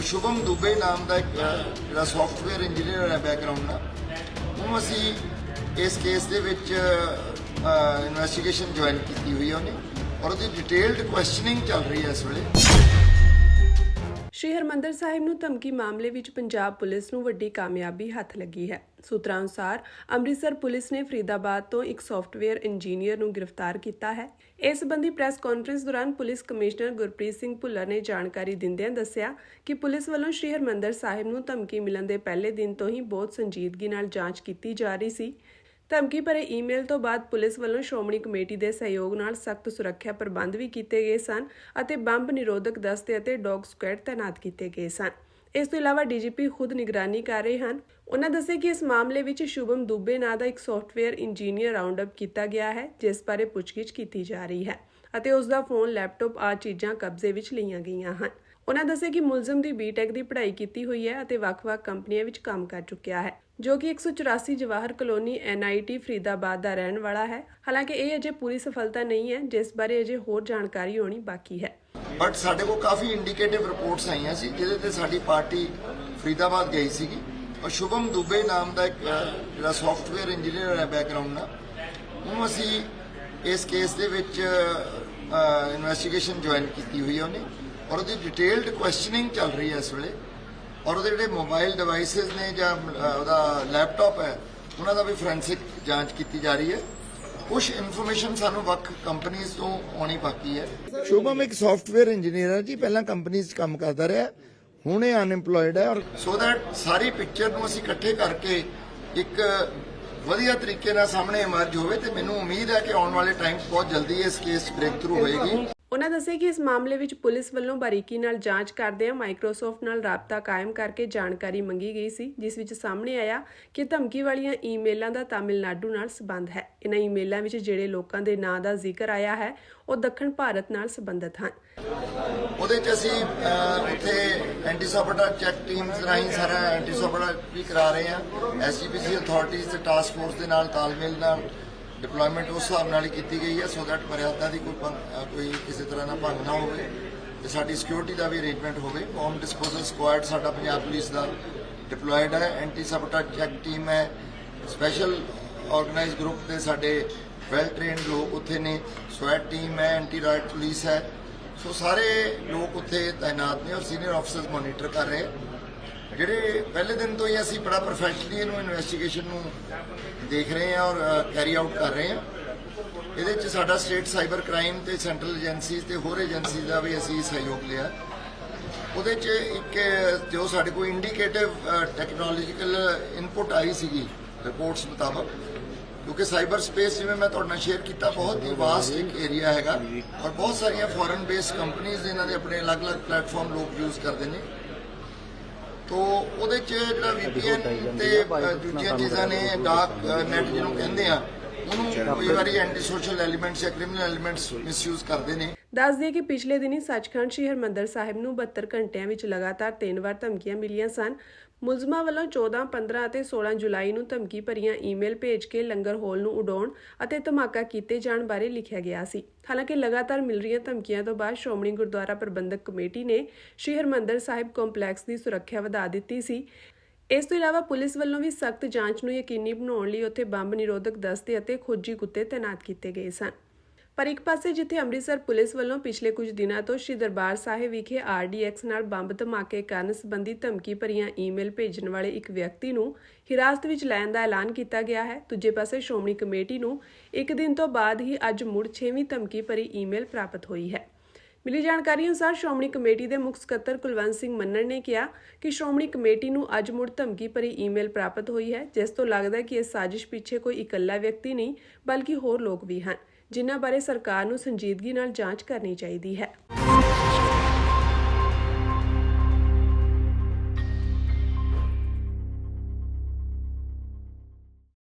ਸ਼ੁਭਮ ਦੁਬੇ ਨਾਮ ਦਾ ਇੱਕ ਜਿਹੜਾ ਸੌਫਟਵੇਅਰ ਇੰਜੀਨੀਅਰ ਹੈ ਬੈਕਗ੍ਰਾਉਂਡ ਦਾ ਉਹ ਅਸੀਂ ਇਸ ਕੇਸ ਦੇ ਵਿੱਚ ਇਨਵੈਸਟੀਗੇਸ਼ਨ ਜੁਆਇਨ ਕੀਤੀ ਹੋਈ ਹੈ ਉਹਨੇ। ਔਰ ਉਹਦੀ ਡਿਟੇਲਡ ਕੁਐਸਚਨਿੰਗ ਚੱਲ ਰਹੀ ਹੈ ਇਸ ਵੇਲੇ। ਸ਼੍ਰੀ ਹਰਮੰਦਰ ਸਾਹਿਬ ਨੂੰ ਧਮਕੀ ਮਾਮਲੇ ਵਿੱਚ ਪੰਜਾਬ ਪੁਲਿਸ ਨੂੰ ਵੱਡੀ ਕਾਮਯਾਬੀ ਹੱਥ ਲੱਗੀ ਹੈ। ਸੂਤਰਾਂ ਅਨੁਸਾਰ ਅੰਮ੍ਰਿਤਸਰ ਪੁਲਿਸ ਨੇ ਫਰੀਦਾਬਾਦ ਤੋਂ ਇੱਕ ਸੌਫਟਵੇਅਰ ਇੰਜੀਨੀਅਰ ਨੂੰ ਗ੍ਰਿਫਤਾਰ ਕੀਤਾ ਹੈ। ਇਸ ਸੰਬੰਧੀ ਪ੍ਰੈਸ ਕਾਨਫਰੰਸ ਦੌਰਾਨ ਪੁਲਿਸ ਕਮਿਸ਼ਨਰ ਗੁਰਪ੍ਰੀਤ ਸਿੰਘ ਭੁੱਲਰ ਨੇ ਜਾਣਕਾਰੀ ਦਿੰਦਿਆਂ ਦੱਸਿਆ ਕਿ ਪੁਲਿਸ ਵੱਲੋਂ ਸ਼੍ਰੀ ਹਰਮੰਦਰ ਸਾਹਿਬ ਨੂੰ ਧਮਕੀ ਮਿਲਣ ਦੇ ਪਹਿਲੇ ਦਿਨ ਤੋਂ ਹੀ ਬਹੁਤ ਸੰਜੀਦਗੀ ਨਾਲ ਜਾਂਚ ਕੀਤੀ ਜਾ ਰਹੀ ਸੀ। ਧਮਕੀ ਭਰੇ ਈਮੇਲ ਤੋਂ ਬਾਅਦ ਪੁਲਿਸ ਵੱਲੋਂ ਸ਼੍ਰੋਮਣੀ ਕਮੇਟੀ ਦੇ ਸਹਿਯੋਗ ਨਾਲ ਸਖਤ ਸੁਰੱਖਿਆ ਪ੍ਰਬੰਧ ਵੀ ਕੀਤੇ ਗਏ ਸਨ ਅਤੇ ਬੰਬ ਨਿਰੋਧਕ ਦਸਤੇ ਅਤੇ ਡੌਗ ਸਕੁਐਡ ਤਾਇਨਾਤ ਕੀਤੇ ਗਏ ਸਨ। ਇਸ ਤੋਂ ਇਲਾਵਾ ਡੀਜੀਪੀ ਖੁਦ ਨਿਗਰਾਨੀ ਕਰ ਰਹੇ ਹਨ। ਉਹਨਾਂ ਦੱਸਿਆ ਕਿ ਇਸ ਮਾਮਲੇ ਵਿੱਚ ਸ਼ੁਭਮ ਦੁਬੇ ਨਾਂ ਦਾ ਇੱਕ ਸੌਫਟਵੇਅਰ ਇੰਜੀਨੀਅਰ ਰਾਉਂਡ ਅਪ ਕੀਤਾ ਗਿਆ ਹੈ, ਜਿਸ ਬਾਰੇ ਪੁੱਛਗਿੱਛ ਕੀਤੀ ਜਾ ਰਹੀ ਹੈ ਅਤੇ ਉਸ ਦਾ ਫੋਨ ਲੈਪਟਾਪ ਆ ਚੀਜ਼ਾਂ ਕਬਜ਼ੇ ਵਿੱਚ ਲਈਆਂ ਗਈਆਂ ਹਨ। ਉਹਨਾਂ ਦੱਸਿਆ ਕਿ ਮੁਲਜ਼ਮ ਦੀ ਬੀਟੈਕ ਦੀ ਪੜ੍ਹਾਈ ਕੀਤੀ ਹੋਈ ਹੈ ਅਤੇ ਵੱਖ-ਵੱਖ ਕੰਪਨੀਆਂ ਵਿੱਚ ਕੰਮ ਕਰ ਚੁੱਕਿਆ ਹੈ ਜੋ ਕਿ 184 ਜਵਾਹਰ ਕਲੋਨੀ ਐਨਆਈਟੀ ਫਰੀਦਾਬਾਦ ਦਾ ਰਹਿਣ ਵਾਲਾ ਹੈ। ਹਾਲਾਂਕਿ ਇਹ ਅਜੇ ਪੂਰੀ ਸਫਲਤਾ ਨਹੀਂ ਹੈ ਜਿਸ ਬਾਰੇ ਅਜੇ ਹੋਰ ਜਾਣਕਾਰੀ ਹੋਣੀ ਬਾਕੀ ਹੈ। ਬਟ ਸਾਡੇ ਕੋਲ ਕਾਫੀ ਇੰਡੀਕੇਟਿਵ ਰਿਪੋਰਟਸ ਆਈਆਂ ਸੀ ਜਿਹਦੇ ਤੇ ਸਾਡੀ ਪਾਰਟੀ ਫਰੀਦਾਬਾਦ ਗਈ ਸੀਗੀ। ਔਰ ਸ਼ੁਭਮ ਦੁਬੇ ਨਾਮ ਦਾ ਇੱਕ ਅ, ਜਿਹੜਾ ਸੌਫਟਵੇਅਰ ਇੰਜੀਨੀਅਰ ਹੈ ਬੈਕਗ੍ਰਾਉਂਡ ਦਾ ਉਹਨੂੰ ਅਸੀਂ ਇਸ ਕੇਸ ਦੇ ਵਿੱਚ ਇਨਵੈਸਟੀਗੇਸ਼ਨ ਜੁਆਇਨ ਕੀਤੀ ਹੋਈ ਹੈ ਉਹਨੇ। ਔਰ ਉਹਦੀ ਡਿਟੇਲਡ ਕੁਐਸਚਨਿੰਗ ਚੱਲ ਰਹੀ ਹੈ ਇਸ ਵੇਲੇ। ਔਰ ਉਹਦੇ ਜਿਹੜੇ ਮੋਬਾਈਲ ਡਿਵਾਈਸਸ ਨੇ ਜਾਂ ਉਹਦਾ ਲੈਪਟਾਪ ਹੈ ਉਹਨਾਂ ਦਾ ਵੀ ਫੋਰੈਂਸਿਕ ਜਾਂਚ ਕੀਤੀ ਜਾ ਰਹੀ ਹੈ। ਕੁਝ ਇਨਫੋਰਮੇਸ਼ਨ ਸਾਨੂੰ ਵੱਖ ਕੰਪਨੀਆਂ ਤੋਂ ਆਉਣੀ ਬਾਕੀ ਹੈ। ਸ਼ੁਭਮ ਇੱਕ ਸੌਫਟਵੇਅਰ ਇੰਜੀਨੀਅਰ ਹੈ ਜੀ ਪਹਿਲਾਂ ਕੰਪਨੀ 'ਚ ਕੰਮ ਕਰਦਾ ਰਿਹਾ। ਹੁਣ ਇਹ ਅਨਐਮਪਲੋਇਡ ਹੈ ਔਰ ਸੋ ਦੈਟ ਸਾਰੀ ਪਿਕਚਰ ਨੂੰ ਅਸੀਂ ਇਕੱਠੇ ਕਰਕੇ ਇੱਕ ਵਧੀਆ ਤਰੀਕੇ ਨਾਲ ਸਾਹਮਣੇ ਇਮਰਜ ਹੋਵੇ ਤੇ ਮੈਨੂੰ ਉਮੀਦ ਹੈ ਕਿ ਆਉਣ ਵਾਲੇ ਟਾਈਮ 'ਚ ਬਹੁਤ ਜਲਦੀ ਇਸ ਕੇਸ ਬ੍ਰੇਕ ਥਰੂ ਹੋਏਗੀ। ਉਹਨਾਂ ਦੱਸਿਆ ਕਿ ਇਸ ਮਾਮਲੇ ਵਿੱਚ ਪੁਲਿਸ ਵੱਲੋਂ ਬਾਰੀਕੀ ਨਾਲ ਜਾਂਚ ਕਰਦਿਆਂ ਮਾਈਕਰੋਸਾਫਟ ਨਾਲ ਰਾਬਤਾ ਕਾਇਮ ਕਰਕੇ ਜਾਣਕਾਰੀ ਮੰਗੀ ਗਈ ਸੀ, ਜਿਸ ਵਿੱਚ ਸਾਹਮਣੇ ਆਇਆ ਕਿ ਧਮਕੀ ਵਾਲੀਆਂ ਈਮੇਲਾਂ ਦਾ ਤਾਮਿਲਨਾਡੂ ਨਾਲ ਸੰਬੰਧ ਹੈ। ਇਹਨਾਂ ਈਮੇਲਾਂ ਵਿੱਚ ਜਿਹੜੇ ਲੋਕਾਂ ਦੇ ਨਾਂ ਦਾ ਜ਼ਿਕਰ ਆਇਆ ਹੈ, ਉਹ ਦੱਖਣ ਭਾਰਤ ਨਾਲ ਸੰਬੰਧਿਤ ਹਨ। ਉਹਦੇ 'ਚ ਅਸੀਂ ਉੱਥੇ ਐਂਟੀ ਸਾਬੋਟਾ ਚੈੱਕ ਟੀਮਸ ਰਾਹੀਂ ਸਾਰਾ ਐਂਟੀ ਸਾਬੋਟਾ ਵੀ ਕਰਾ ਰਹੇ ਹਾਂ। ਐਸਜੀਪੀਸੀ ਅਥਾਰਟੀਜ਼ ਤੇ ਟਾਸਕ ਫੋਰਸ ਦੇ ਨਾਲ ਤਾਲਮੇਲ ਨਾਲ ਡਿਪਲੋਇਮੈਂਟ ਉਸ ਹਿਸਾਬ ਨਾਲ ਹੀ ਕੀਤੀ ਗਈ ਹੈ ਸੋ ਦੈਟ ਮਰਿਆਦਾ ਦੀ ਕੋਈ ਭੰਗ- ਕੋਈ ਕਿਸੇ ਤਰ੍ਹਾਂ ਦਾ ਭੰਗ ਨਾ ਹੋਵੇ ਤੇ ਸਾਡੀ ਸਿਕਿਉਰਿਟੀ ਦਾ ਵੀ ਅਰੇਂਜਮੈਂਟ ਹੋਵੇ। ਬੌਂਬ ਡਿਸਪੋਜ਼ਲ ਸਕੁਆਡ ਸਾਡਾ ਪੰਜਾਬ ਪੁਲਿਸ ਦਾ ਡਿਪਲੋਇਡ ਹੈ ਐਂਟੀ ਸਾਬੋਟਾ ਚੈੱਕ ਟੀਮ ਹੈ। ਸਪੈਸ਼ਲ ਆਰਗੇਨਾਈਜ਼ ਗਰੁੱਪ ਦੇ ਸਾਡੇ ਵੈਲ ਟ੍ਰੇਨਡ ਲੋਕ ਉੱਥੇ ਨੇ ਸਵੈਟ ਟੀਮ ਹੈ ਐਂਟੀ ਰਾਈਟ ਪੁਲਿਸ ਹੈ। ਸੋ ਸਾਰੇ ਲੋਕ ਉੱਥੇ ਤਾਇਨਾਤ ਨੇ ਔਰ ਸੀਨੀਅਰ ਆਫੀਸਰਸ ਮੋਨੀਟਰ ਕਰ ਰਹੇ। ਜਿਹੜੇ ਪਹਿਲੇ ਦਿਨ ਤੋਂ ਹੀ ਅਸੀਂ ਬੜਾ ਪ੍ਰੋਫੈਸ਼ਨਲੀ ਇਹਨੂੰ ਇਨਵੈਸਟੀਗੇਸ਼ਨ ਨੂੰ ਦੇਖ ਰਹੇ ਹਾਂ ਔਰ ਕੈਰੀ ਆਊਟ ਕਰ ਰਹੇ ਹਾਂ। ਇਹਦੇ 'ਚ ਸਾਡਾ ਸਟੇਟ ਸਾਈਬਰ ਕ੍ਰਾਈਮ ਤੇ ਸੈਂਟਰਲ ਏਜੰਸੀਜ਼ ਤੇ ਹੋਰ ਏਜੰਸੀਜ਼ ਦਾ ਵੀ ਅਸੀਂ ਸਹਿਯੋਗ ਲਿਆ। ਉਹਦੇ 'ਚ ਇੱਕ, ਜੋ ਸਾਡੇ ਕੋਲ ਇੰਡੀਕੇਟਿਵ ਟੈਕਨੋਲੋਜੀਕਲ ਇਨਪੁਟ ਆਈ ਸੀਗੀ ਰਿਪੋਰਟਸ ਮੁਤਾਬਕ, ਕਿਉਂਕਿ ਸਾਈਬਰ ਸਪੇਸ ਜਿਵੇਂ ਮੈਂ ਤੁਹਾਡੇ ਨਾਲ ਸ਼ੇਅਰ ਕੀਤਾ, ਬਹੁਤ ਹੀ ਵਾਸਟ ਇੱਕ ਏਰੀਆ ਹੈਗਾ। ਔਰ ਬਹੁਤ ਸਾਰੀਆਂ ਫੋਰਨ ਬੇਸਡ ਕੰਪਨੀਆਂ ਇਹਨਾਂ ਦੇ ਆਪਣੇ ਅਲੱਗ-ਅਲੱਗ ਪਲੇਟਫਾਰਮ ਲੋਕ ਯੂਜ਼ ਕਰਦੇ ਨੇ। ਤੋ ਉਹਦੇ ਚ ਜਿਹੜਾ VPN ਤੇ ਦੂਜੀਆਂ ਚੀਜ਼ਾਂ ਨੇ ਡਾਰਕ ਨੈਟ ਜਿਹਨੂੰ ਕਹਿੰਦੇ ਆ ਉਹਨੂੰ ਕਈ ਵਾਰੀ ਐਂਟੀ ਸੋਸ਼ਲ ਐਲੀਮੈਂਟਸ ਜਾਂ ਕ੍ਰਿਮੀਨਲ ਐਲੀਮੈਂਟਸ ਮਿਸਯੂਜ਼ ਕਰਦੇ ਨੇ। ਦੱਸ ਦਈਏ ਕਿ ਪਿਛਲੇ ਦਿਨੀ ਸੱਚਖੰਡ ਸ਼੍ਰੀ ਹਰਮੰਦਰ ਸਾਹਿਬ ਨੂੰ 72 ਘੰਟਿਆਂ ਵਿੱਚ ਲਗਾਤਾਰ ਤਿੰਨ ਵਾਰ ਧਮਕੀਆਂ ਮਿਲੀਆਂ ਸਨ। ਮੁਲਜ਼ਮਾਂ ਵੱਲੋਂ 14, 15 ਅਤੇ 16 ਜੁਲਾਈ ਨੂੰ ਧਮਕੀ ਭਰੀਆਂ ਈਮੇਲ ਭੇਜ ਕੇ ਲੰਗਰ ਹਾਲ ਨੂੰ ਉਡਾਉਣ ਅਤੇ ਧਮਾਕਾ ਕੀਤੇ ਜਾਣ ਬਾਰੇ ਲਿਖਿਆ ਗਿਆ ਸੀ। ਹਾਲਾਂਕਿ ਲਗਾਤਾਰ ਮਿਲ ਰਹੀਆਂ ਧਮਕੀਆਂ ਤੋਂ ਬਾਅਦ ਸ਼੍ਰੋਮਣੀ ਗੁਰਦੁਆਰਾ ਪ੍ਰਬੰਧਕ ਕਮੇਟੀ ਨੇ ਸ਼੍ਰੀ ਹਰਮੰਦਰ ਸਾਹਿਬ ਕੰਪਲੈਕਸ ਦੀ ਸੁਰੱਖਿਆ ਵਧਾ ਦਿੱਤੀ ਸੀ। ਇਸ ਤੋਂ ਇਲਾਵਾ ਪੁਲਿਸ ਵੱਲੋਂ ਵੀ ਸਖਤ ਜਾਂਚ ਨੂੰ ਯਕੀਨੀ ਬਣਾਉਣ ਲਈ ਉੱਥੇ ਬੰਬ ਨਿਰੋਧਕ ਦਸਤੇ ਅਤੇ ਖੋਜੀ ਕੁੱਤੇ ਤਾਇਨਾਤ ਕੀਤੇ ਗਏ ਸਨ। ਪਰ ਇੱਕ ਪਾਸੇ ਜਿੱਥੇ ਅੰਮ੍ਰਿਤਸਰ ਪੁਲਿਸ ਵੱਲੋਂ ਪਿਛਲੇ ਕੁਝ ਦਿਨਾਂ ਤੋਂ ਸ਼੍ਰੀ ਦਰਬਾਰ ਸਾਹਿਬ ਵਿਖੇ ਆਰਡੀਐਕਸ ਨਾਲ ਬੰਬ ਧਮਾਕੇ ਕਰਨ ਸੰਬੰਧੀ ਧਮਕੀ ਭਰੀਆਂ ਈਮੇਲ ਭੇਜਣ ਵਾਲੇ ਇੱਕ ਵਿਅਕਤੀ ਨੂੰ ਹਿਰਾਸਤ ਵਿੱਚ ਲੈਣ ਦਾ ਐਲਾਨ ਕੀਤਾ ਗਿਆ ਹੈ। ਦੂਜੇ ਪਾਸੇ ਸ਼੍ਰੋਮਣੀ ਕਮੇਟੀ ਨੂੰ ਇੱਕ ਦਿਨ ਤੋਂ ਬਾਅਦ ਹੀ ਅੱਜ ਮੁੜ 6ਵੀਂ ਧਮਕੀ ਭਰੀ ਈਮੇਲ ਪ੍ਰਾਪਤ ਹੋਈ ਹੈ। ਮਿਲੀ ਜਾਣਕਾਰੀ ਅਨੁਸਾਰ ਸ਼੍ਰੋਮਣੀ ਕਮੇਟੀ ਦੇ ਮੁੱਖ ਸਕੱਤਰ ਕੁਲਵੰਤ ਸਿੰਘ ਮੰਨਣ ਨੇ ਕਿਹਾ ਕਿ ਸ਼੍ਰੋਮਣੀ ਕਮੇਟੀ ਨੂੰ ਅੱਜ ਮੁੜ ਧਮਕੀ ਭਰੀ ਈਮੇਲ ਪ੍ਰਾਪਤ ਹੋਈ ਹੈ, ਜਿਸ ਤੋਂ ਲੱਗਦਾ ਹੈ ਕਿ ਇਸ ਸਾਜ਼ਿਸ਼ ਪਿੱਛੇ ਕੋਈ ਇਕੱਲਾ ਵਿਅਕਤੀ ਨਹੀਂ, ਬਲਕਿ ਹੋਰ ਲੋਕ ਵੀ ਹਨ। ਜਿਨ੍ਹਾਂ ਬਾਰੇ ਸਰਕਾਰ ਨੂੰ ਸੰਜੀਦਗੀ ਨਾਲ ਜਾਂਚ ਕਰਨੀ ਚਾਹੀਦੀ ਹੈ।